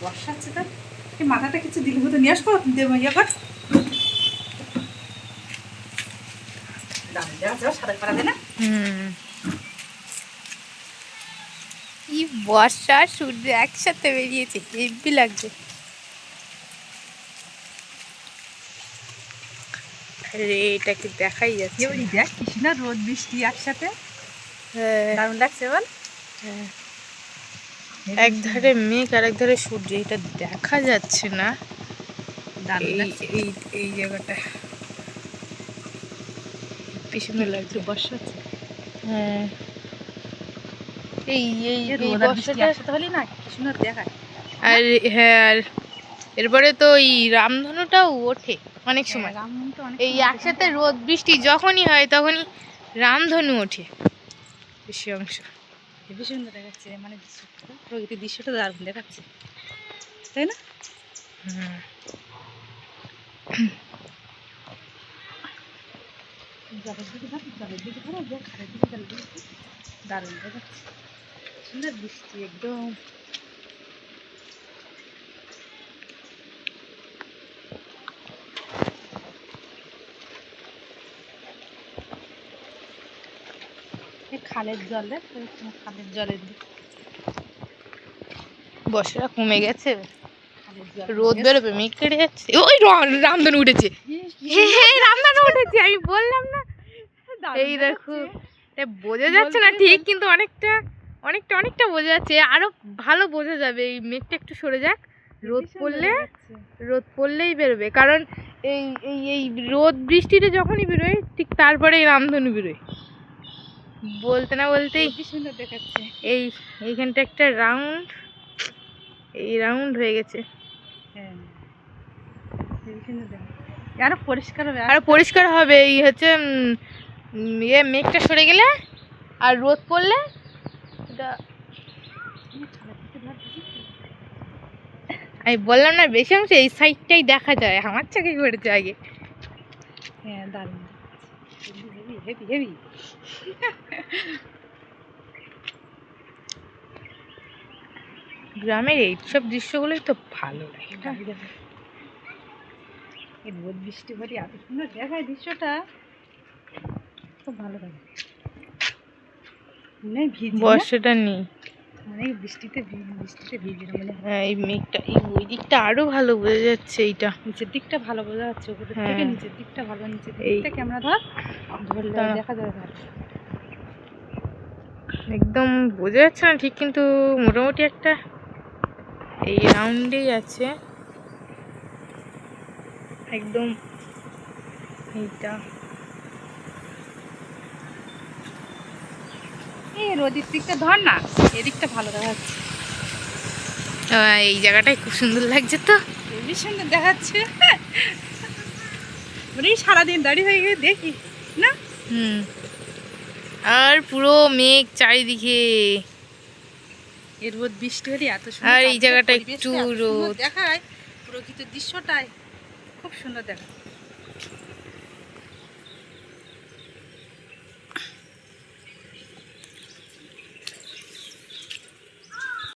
বর্ষা তার মাথাটা কিছু দিলে নিয়ে আসব? দেবো ইয়ে কর কি বর্ষা সূর্য একসাথে বেরিয়েছে হেভি লাগছে। আরে এটাকে দেখাই যাচ্ছে দেখ কি রোদ বৃষ্টি একসাথে। হ্যাঁ। দারুণ লাগছে বল। হ্যাঁ। এক ধারে মেঘ আর এক ধারে সূর্য এটা দেখা যাচ্ছে না। এই জায়গাটা। সুন্দর লাগছে বর্ষা হ্যাঁ। এই এই বর্ষাটা হলে না কি সুন্দর দেখায়। আর হ্যাঁ আর এরপরে তো এই রামধনুটাও ওঠে অনেক সময়। রাম এই একসাথে রোদ বৃষ্টি যখনই হয় তখনই রামধনু ওঠে। বেশি অংশ। হেবি সুন্দর দেখাচ্ছে মানে প্রকৃতির দৃশ্যটা দারুণ দেখাচ্ছে। তাই না। দারুণ দেখাচ্ছে। সুন্দর বৃষ্টি একদম। খালের জলে খালের দিকে বর্ষাটা কমে গেছে। রোদ বেরোবে মেঘ কেটে যাচ্ছে। ওই রামধনু উঠেছে। রামধনু উঠেছে আমি বললাম না। এই দেখো বোঝা যাচ্ছে না ঠিক কিন্তু অনেকটা অনেকটা অনেকটা বোঝা যাচ্ছে। আরও ভালো বোঝা যাবে এই মেঘটা একটু সরে যাক। রোদ পড়লে রোদ পড়লেই বেরোবে। কারণ এই এই এই রোদ বৃষ্টিটা যখনই বেরোয় ঠিক তারপরে এই রামধনু বেরোয়। বলতে না বলতেই কি সুন্দর দেখাচ্ছে। এই এইখানটা একটা রাউন্ড এই রাউন্ড হয়ে গেছে। হ্যাঁ আরও পরিষ্কার হবে আর পরিষ্কার হবে এই হচ্ছে ইয়ে মেঘটা সরে গেলে আর রোদ পড়লে এটা আমি বললাম না বেশি অংশ এই সাইডটাই দেখা যায় আমার চোখে পড়েছে আগে। হ্যাঁ দারুণ। হেভি হেভি হেভি গ্রামের এইসব দৃশ্যগুলোই তো ভালো। লাগে এই রোদ বৃষ্টি ভরি এত সুন্দর দেখায় দৃশ্যটা খুব ভালো লাগে। হয়? বর্ষাটা নেই। মনে বৃষ্টিতে বৃষ্টিতে ভিজি না মনে হয় এই মেঘটা এই ওই দিকটা আরও ভালো বোঝা যাচ্ছে এইটা। নিচের দিকটা ভালো বোঝা যাচ্ছে উপরের হ্যাঁ। থেকে নিচের দিকটা ভালো নিচের দিকটা ক্যামেরা ধর ধরলে দেখা যাবে ভালো একদম বোঝা যাচ্ছে না ঠিক কিন্তু মোটামুটি একটা এই রাউন্ডেই আছে। একদম। এইটা। এই রোদের দিকটা ধর না এদিকটা ভালো দেখা যাচ্ছে এই জায়গাটাই খুব সুন্দর লাগছে তো। হেবি সুন্দর দেখাচ্ছে। মানে সারাদিন দাঁড়িয়ে হয়ে গিয়ে দেখি না? হুম। আর পুরো মেঘ চারিদিকে। এর রোদ বৃষ্টি হলে এত সুন্দর আর এই জায়গাটা একটু রোদ। দেখায় প্রকৃত দৃশ্যটাই খুব সুন্দর দেখায়